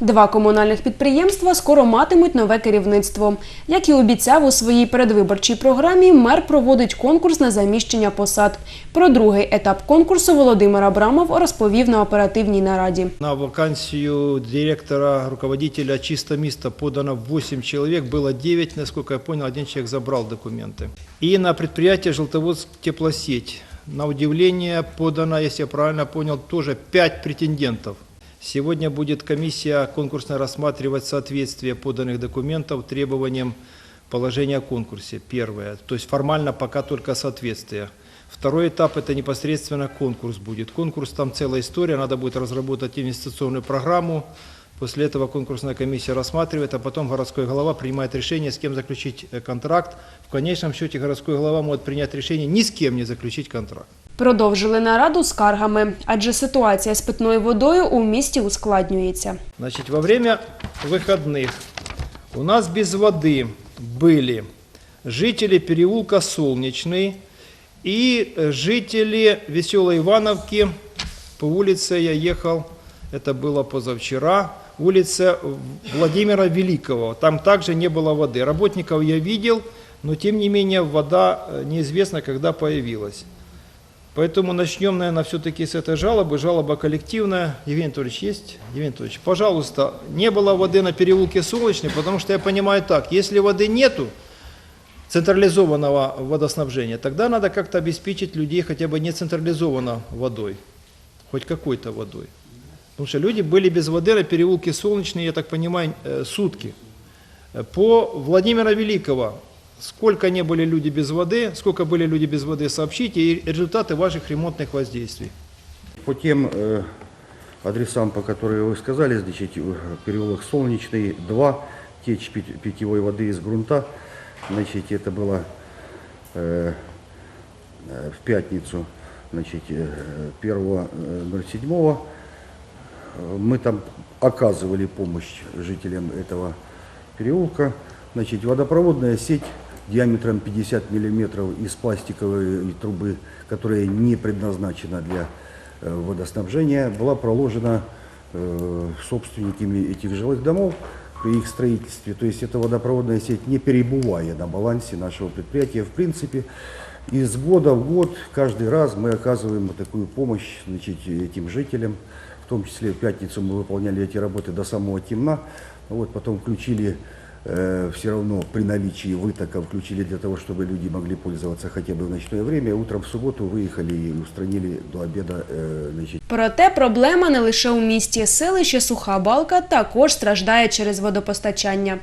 Два комунальних підприємства скоро матимуть нове керівництво. Як і обіцяв у своїй передвиборчій програмі, мер проводить конкурс на заміщення посад. Про другий етап конкурсу Володимир Абрамов розповів на оперативній нараді. На вакансию директора, руководителя «Чисто место» подано 8 человек, было 9, насколько я понял, один человек забрал документы. И на предприятие «Желтоводск теплосеть» на удивление подано, если я правильно понял, тоже 5 претендентов. Сегодня будет комиссия конкурсная рассматривать соответствие поданных документов требованиям положения о конкурсе. Первое. То есть формально пока только соответствие. Второй этап – это непосредственно конкурс будет. Конкурс там целая история, надо будет разработать инвестиционную программу. После этого конкурсная комиссия рассматривает, а потом городской глава принимает решение, с кем заключить э, контракт. В конечном счете городской глава может принять решение ни с кем не заключить контракт. Продовжили нараду скаргами, адже ситуація з питною водою у місті ускладнюється. Значит, во время выходных у нас без воды были жители переулка Солнечный и э, жители Веселой Ивановки. По улице я ехал, это было позавчера, улица Владимира Великого. Там также не было воды. Работников я видел, но тем не менее вода э, неизвестно, когда появилась. Поэтому начнем, наверное, все-таки с этой жалобы. Жалоба коллективная. Евгений Анатольевич есть? Евгений Анатольевич, пожалуйста, не было воды на переулке Солнечный, потому что я понимаю так, если воды нету, централизованного водоснабжения, тогда надо как-то обеспечить людей хотя бы не централизованно водой, хоть какой-то водой. Потому что люди были без воды на переулке Солнечный, я так понимаю, э, сутки. Э, По Владимира Великого, сколько не были люди без воды, сколько были люди без воды, сообщите и результаты ваших ремонтных воздействий. По тем э, адресам, по которым вы сказали, значит, э, переулок Солнечный, 2, течь пит- питьевой воды из грунта, значит, это было э, э, в пятницу, значит, э, 1.07. Э, Мы там оказывали помощь жителям этого переулка. Значит, водопроводная сеть диаметром 50 миллиметров из пластиковой трубы, которая не предназначена для э, водоснабжения, была проложена э, собственниками этих жилых домов при их строительстве. То есть эта водопроводная сеть не перебывая на балансе нашего предприятия. В принципе, из года в год, каждый раз мы оказываем такую помощь значит, этим жителям. В том числе в пятницу мы выполняли эти работы до самого темна. Вот, потом включили все равно при наличии вытока, включили для того, чтобы люди могли пользоваться хотя бы в ночное время. Утром в субботу выехали и устранили до обеда э, значит, Проте проблема не лише у місті. Селище Суха Балка також страждає через водопостачання.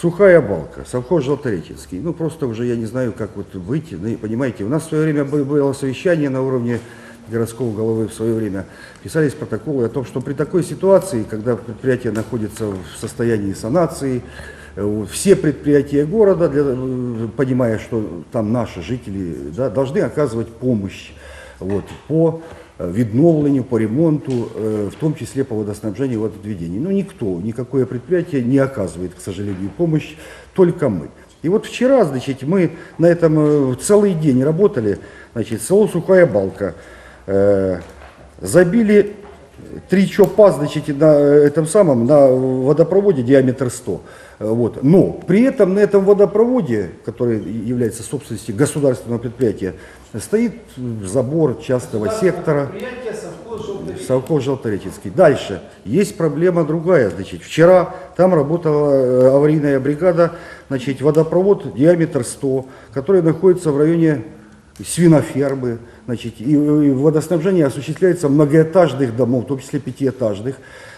Сухая балка, совхоз Желтореченский. Ну, просто уже я не знаю, как вот выйти. Ну, понимаете, у нас в свое время бы- было совещание на уровне городского головы в свое время. Писались протоколы о том, что при такой ситуации, когда предприятие находится в состоянии санации, э, вот, все предприятия города, для, э, понимая, что там наши жители, да, должны оказывать помощь вот, по э, відновленню, по ремонту, э, в том числе по водоснабжению и водоотведению. Ну, никто, никакое предприятие не оказывает, к сожалению, помощь, только мы. И вот вчера, значит, мы на этом э, целый день работали, значит, село Сухая Балка, э, забили три чопа, значит, на э, этом самом, на водопроводе диаметр 100. Э, Вот. Но при этом на этом водопроводе, который является собственностью государственного предприятия, стоит забор частного сектора. Совхоз Желтореченский. Дальше. Есть проблема другая. Значит, вчера там работала э, аварийная бригада, значит, водопровод диаметр 100, который находится в районе свинофермы. Значит, и, водоснабжение осуществляется многоэтажных домов, в том числе пятиэтажных,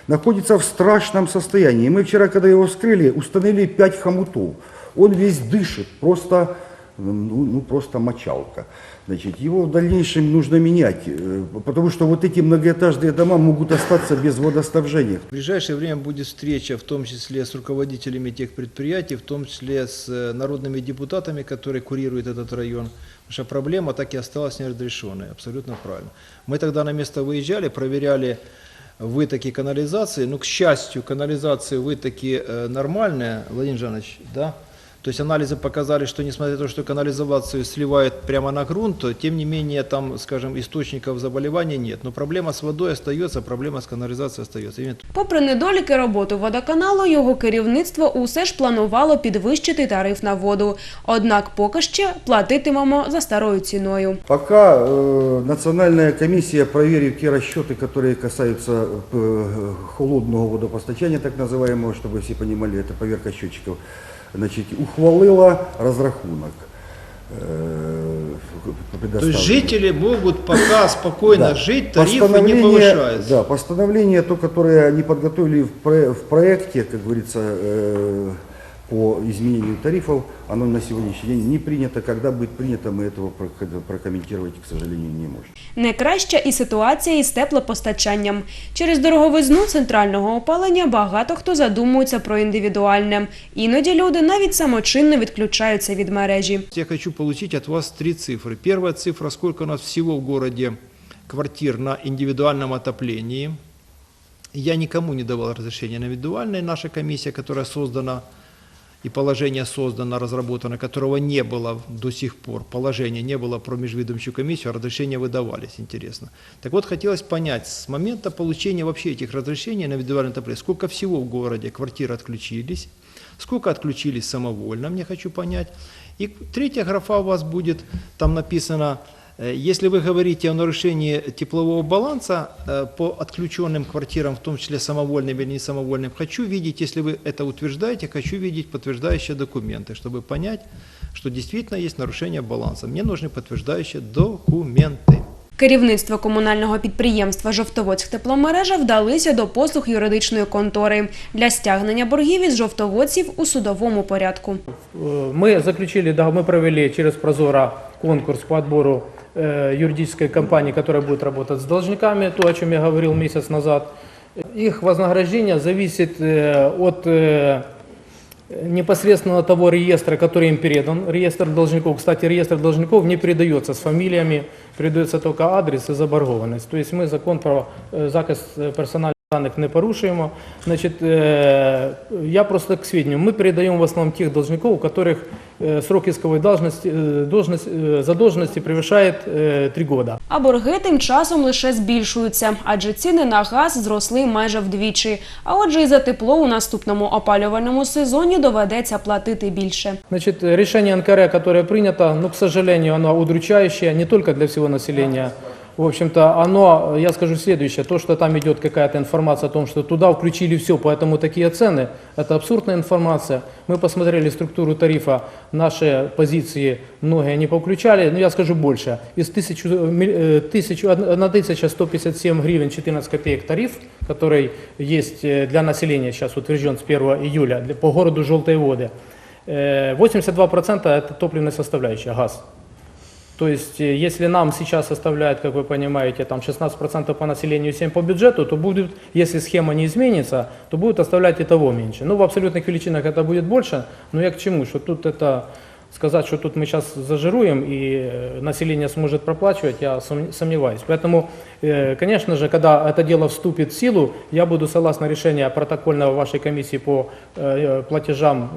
находится в страшном состоянии. Мы вчера, когда его вскрыли, установили 5 хомутов. Он весь дышит, просто, ну, ну, просто мочалка. Значит, его в дальнейшем нужно менять, э, потому что вот эти многоэтажные дома могут остаться без водоснабжения. В ближайшее время будет встреча, в том числе с руководителями тех предприятий, в том числе с э, народными депутатами, которые курируют этот район. Потому что проблема так и осталась неразрешенной, абсолютно правильно. Мы тогда на место выезжали, проверяли вытоки канализации. Ну, к счастью, канализации вытоки э, нормальные, Владимир Жанович, да? То есть анализы показали, что несмотря на то, что канализацию сливают прямо на грунт, то тем не менее там, скажем, источников заболевания нет. Но проблема с водой остается, проблема с канализацией остается. Именно Попри недоліки роботи водоканалу, його керівництво усе ж планувало підвищити тариф на воду. Однак поки ще платитимемо за старою ціною. Пока э, национальная комиссия, проверив те расчеты, которые касаются э, холодного водопостачания, так называемого, чтобы все понимали, это поверка счетчиков, Значит, ухвалила разрахунок. э, То есть жители могут пока спокойно Да. жить, тарифы не повышаются. Да, постановление, то, которое они подготовили в, про- в проекте, как говорится, э, по изменению тарифов, оно на сегодняшний день не принято. Когда будет принято, мы этого прок- прокомментировать, к сожалению, не можем. Не краща і ситуація із теплопостачанням. Через дороговизну центрального опалення багато хто задумується про індивідуальне. Іноді люди навіть самочинно відключаються від мережі. Я хочу получить от вас три цифры. Первая цифра, сколько у нас всего в городе квартир на индивидуальном отоплении. Я никому не давал разрешения на индивидуальное. Наша комиссия, которая создана и положение создано, разработано, которого не было до сих пор, положения не было про межведомчую комиссию, а разрешения выдавались, интересно. Так вот, хотелось понять, с момента получения вообще этих разрешений на индивидуальное отопление, сколько всего в городе квартир отключились, сколько отключились самовольно, мне хочу понять. И третья графа у вас будет, там написано, если вы говорите о нарушении теплового баланса э, по отключенным квартирам, в том числе самовольным или не самовольным, хочу видеть, если вы это утверждаете, хочу видеть подтверждающие документы, чтобы понять, что действительно есть нарушение баланса. Мне нужны подтверждающие документы. Керівництво комунального підприємства «Жовтоводськ тепломережа» вдалися до послуг юридичної контори для стягнення боргів із жовтоводців у судовому порядку. Э, Мы заключили, да, мы провели через Прозора конкурс по отбору э, юридической компании, которая будет работать с должниками, то, о чем я говорил месяц назад. Их вознаграждение зависит от непосредственно того реестра, который им передан. Реестр должников, кстати, реестр должников не передается с фамилиями, передается только адрес и заборгованность. То есть мы закон про э, захист э, персональных данных не порушуємо. Значить, е, я просто к сведению, мы передаем в основном тех должников, у которых э, срок исковой должности, э, должность, э, задолженности превышает э, 3 года. А борги тим часом лише збільшуються, адже ціни на газ зросли майже вдвічі. А отже, і за тепло у наступному опалювальному сезоні доведеться платити більше. Значит, э, решение НКР, которое принято, ну, к сожалению, оно удручающее не только для всего населения. В общем-то, оно, я скажу следующее, то, что там идет какая-то информация о том, что туда включили все, поэтому такие цены, это абсурдная информация. Мы посмотрели структуру тарифа, наши позиции многие не повключали, но я скажу больше. Из 1000, э, 1000, 1157 гривен 14 копеек тариф, который есть э, для населения, сейчас утвержден с 1 июля по городу Желтые воды, Э, 82% это топливная составляющая, газ. То есть, э, если нам сейчас составляет, как вы понимаете, там 16% по населению, 7% по бюджету, то будет, если схема не изменится, то будет оставлять и того меньше. Ну, в абсолютных величинах это будет больше, но я к чему, что тут это сказать, что тут мы сейчас зажируем и э, население сможет проплачивать, я сом- сомневаюсь. Поэтому, э, конечно же, когда это дело вступит в силу, я буду, согласно решения протокольного вашей комиссии по платежам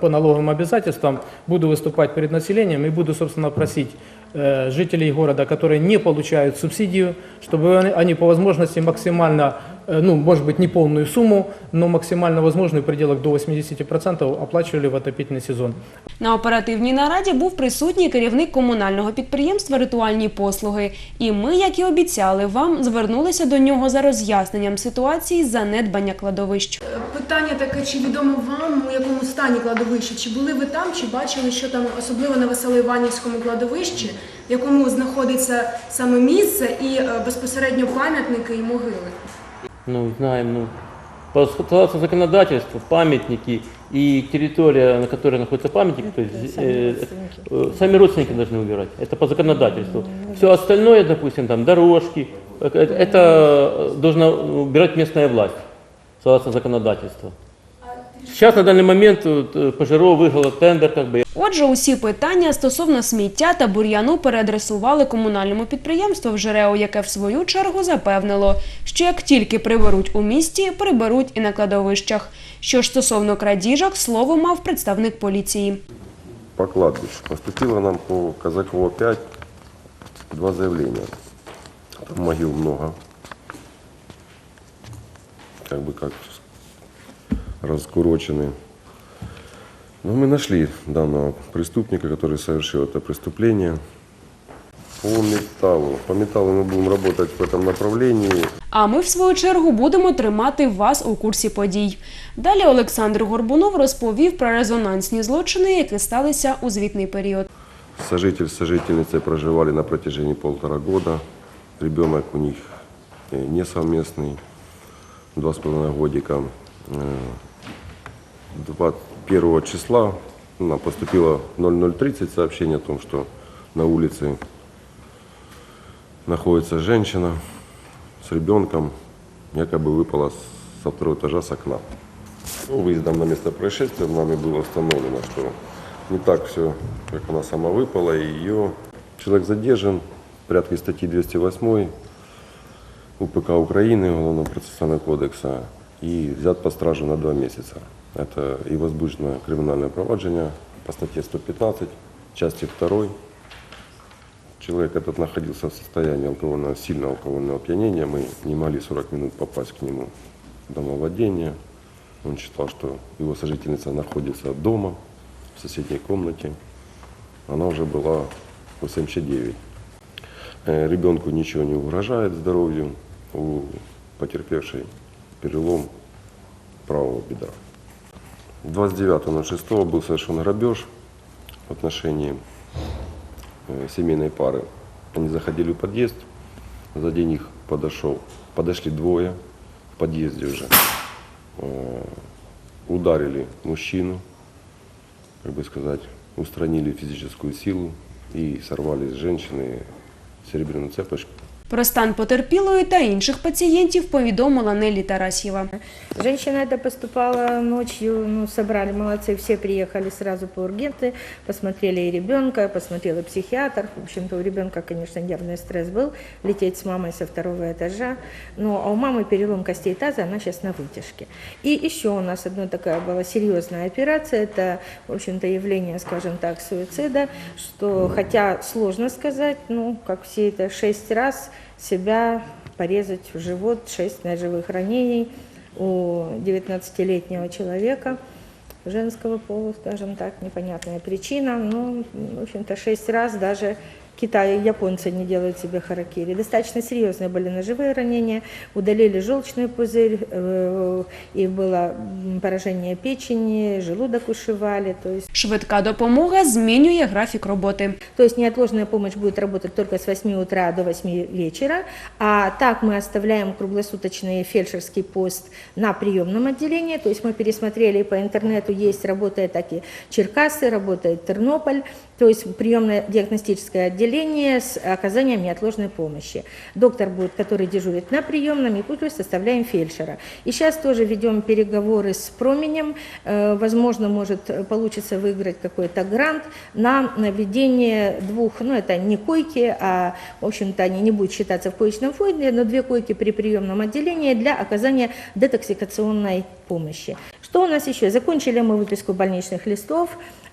по налоговым обязательствам, буду выступать перед населением и буду, собственно, просить жителей города, которые не получают субсидию, чтобы они, по возможности максимально, э, ну, может быть, не полную сумму, но максимально возможную в пределах до 80% оплачивали в отопительный сезон. На оперативній нараді був присутній керівник комунального підприємства «Ритуальні послуги». І ми, як і обіцяли вам, звернулися до нього за роз'ясненням ситуації занедбання кладовищ. Питання таке, чи відомо вам, у якому стані кладовище? Чи були ви там, чи бачили, що там, особливо на Веселоіванівському кладовищі, в якому знаходиться саме місце і е, безпосередньо пам'ятники і могили? Ну, знаем, ну, по согласно законодательству, памятники и территория, на которой находится памятник, то есть э, э, сами родственники должны убирать. Это по законодательству. Все остальное, допустим, там дорожки, э, это должна убирать местная власть, согласно законодательству. А Сейчас на данный момент вот, э, Пожаров выиграл тендер, как бы, Отже, усі питання стосовно сміття та бур'яну переадресували комунальному підприємству в ЖРЕО, яке в свою чергу запевнило, що як тільки приберуть у місті, приберуть і на кладовищах. Що ж стосовно крадіжок, слово мав представник поліції. по кладбищу. Поступило нам по Казакова 5 два заявления. Там могил много. Как бы как раскурочены. Но мы нашли данного преступника, который совершил это преступление. По металлу. По металлу мы будем работать в этом направлении. А ми, в свою чергу, будемо тримати вас у курсі подій. Далі Олександр Горбунов розповів про резонансні злочини, які сталися у звітний період. Сожитель с сожительницей проживали на протяжении полтора года. Ребенок у них э, не совместный, два с половиной годика. Э, 21 числа нам поступило 0030 сообщение о том, что на улице находится женщина с ребенком, якобы выпала со второго этажа с окна. Ну, Выездом на место происшествия нами было установлено, что не так все, как она сама выпала, и ее человек задержан в порядке статьи 208 УПК Украины, Уголовного процессуального кодекса, и взят по стражу на два месяца. Это и возбуждено криминальное проваджение по статье 115, части 2. Человек этот находился в состоянии алкогольного, сильного алкогольного опьянения. Мы не могли 40 минут попасть к нему в домовладение. Он считал, что его сожительница находится дома, в соседней комнате. Она уже была 89. Э, Ребенку ничего не угрожает здоровью. У потерпевшей перелом правого бедра. 29.06 был совершен грабеж в отношении э, семейной пары. Они заходили в подъезд, сзади них подошел, подошли двое в подъезде уже. Э, Ударили мужчину, как бы сказать, устранили физическую силу и сорвали с женщины серебряную цепочку. Про стан потерпілої та інших пацієнтів повідомила Нелі Тарасєва. Женщина это поступала ночью, ну, собрали, молодцы, все приехали сразу по ургенты, посмотрели и ребенка, посмотрел и психиатр. В общем-то, у ребенка, конечно, нервный стресс был, лететь с мамой со второго этажа. Ну, а у мамы перелом костей таза, она сейчас на вытяжке. И еще у нас одна такая была серьезная операция, это, в общем-то, явление, скажем так, суицида, что, хотя сложно сказать, ну, как все это шесть раз себя порезать в живот, шесть ножевых ранений у 19-летнего человека женского пола, скажем так, непонятная причина. Ну, в общем-то, шесть раз даже Китай и японцы не делают себе харакири. Достаточно серьезные были ножевые ранения, удалили желчный пузырь, э, и было м, поражение печени, желудок ушивали, то есть Швидка допомога змінює графік роботи. то есть неотложная помощь будет работать только с 8 утра до 8 вечера, а так мы оставляем круглосуточный фельдшерский пост на приемном отделении, то есть мы пересмотрели по интернету, есть, работает так и Черкасы, работает Тернополь, то есть приемно-диагностическое отделение с оказанием неотложной помощи. Доктор будет, который дежурит на приемном, и плюс составляем фельдшера. И сейчас тоже ведем переговоры с Променем, Э, возможно, может получится выиграть какой-то грант на введение двух, ну это не койки, а в общем-то они не будут считаться в коечном фонде, но две койки при приемном отделении для оказания детоксикационной помощи. Что у нас еще? Закончили мы выписку больничных листов,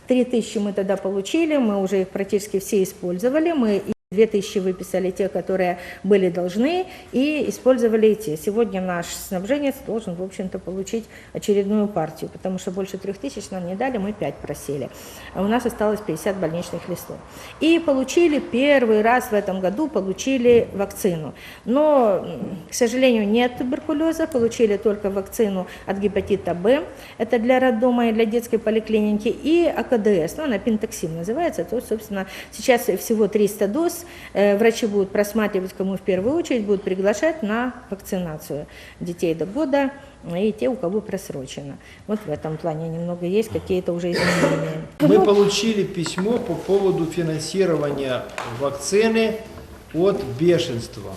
3000 мы тогда получили, мы уже их практически все использовали, мы 2000 выписали те, которые были должны, и использовали те. Сегодня наш снабженец должен, в общем-то, получить очередную партию, потому что больше 3000 нам не дали, мы 5 просили. А у нас осталось 50 больничных листов. И получили первый раз в этом году, получили вакцину. Но, к сожалению, нет туберкулеза, получили только вакцину от гепатита Б, это для роддома и для детской поликлиники, и АКДС, ну, она пентоксим называется, то, собственно, сейчас всего 300 доз, Э, врачи будут просматривать, кому в первую очередь будут приглашать на вакцинацию детей до года и те, у кого просрочено. Вот в этом плане немного есть какие-то уже изменения. Мы получили письмо по поводу финансирования вакцины от бешенства.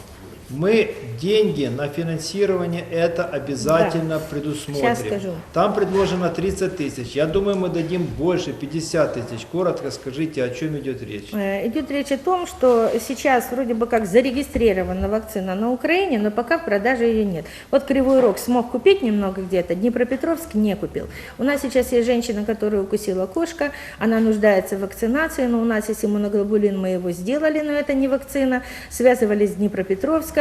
Мы деньги на финансирование это обязательно предусмотрим. Сейчас скажу. Там предложено 30 тысяч. Я думаю, мы дадим больше, 50 тысяч. Коротко скажите, о чем идет речь. Э, Идет речь о том, что сейчас вроде бы как зарегистрирована вакцина на Украине, но пока в продаже ее нет. Вот Кривой Рог смог купить немного где-то, Днепропетровск не купил. У нас сейчас есть женщина, которую укусила кошка, она нуждается в вакцинации, но у нас есть иммуноглобулин, мы его сделали, но это не вакцина. Связывались с Днепропетровском,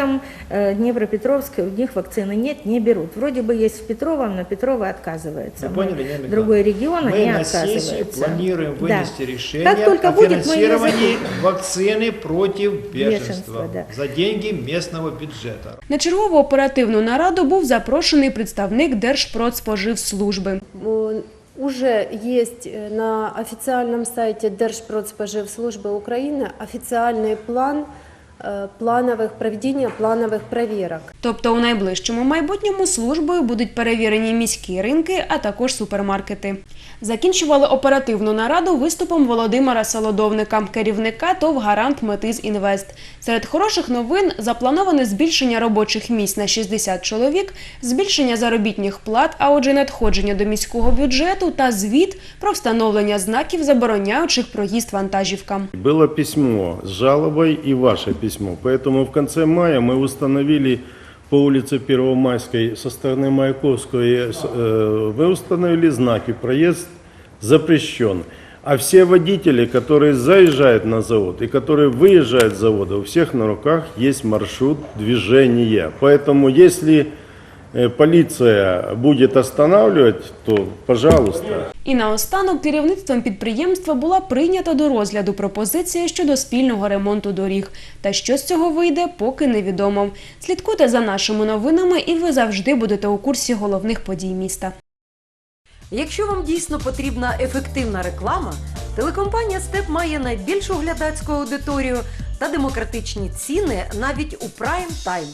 Э, Днепропетровск, у них вакцины нет, не берут. Вроде бы есть в Петровом, но Петрова отказывается. Вы поняли, Нина? Другой регион, Мы они на сессии отказываются. планируем Да. вынести решение Как только о будет, мы финансировании закупим. вакцины против бешенства, Бешенства, да. за деньги местного бюджета. На чергову оперативну нараду був запрошений представник Держпродспоживслужби. О, Уже есть э, на официальном сайте Держпродспоживслужбы Украины официальный план э, плановых проведения плановых проверок. Тобто у найближчому майбутньому службою будуть перевірені міські ринки, а також супермаркети. Закінчували оперативну нараду виступом Володимира Солодовника, керівника ТОВ «Гарант Метиз Інвест». Серед хороших новин заплановане збільшення робочих місць на 60 чоловік, збільшення заробітних плат, а отже надходження до міського бюджету та звіт про встановлення знаків, забороняючих проїзд вантажівкам. Было письмо с жалобой и ваше письмо. Поэтому в конце мая мы установили по улице Первомайской со стороны Маяковского, э, вы установили знаки «Проезд запрещен». А все водители, которые заезжают на завод и которые выезжают с завода, у всех на руках есть маршрут движения. Поэтому если полиция будет останавливать, то пожалуйста. І наостанок керівництвом підприємства була прийнята до розгляду пропозиція щодо спільного ремонту доріг. Та що з цього вийде, поки невідомо. Слідкуйте за нашими новинами, і ви завжди будете у курсі головних подій міста. Якщо вам дійсно потрібна ефективна реклама, телекомпанія Степ має найбільшу глядацьку аудиторію та демократичні ціни навіть у прайм тайм.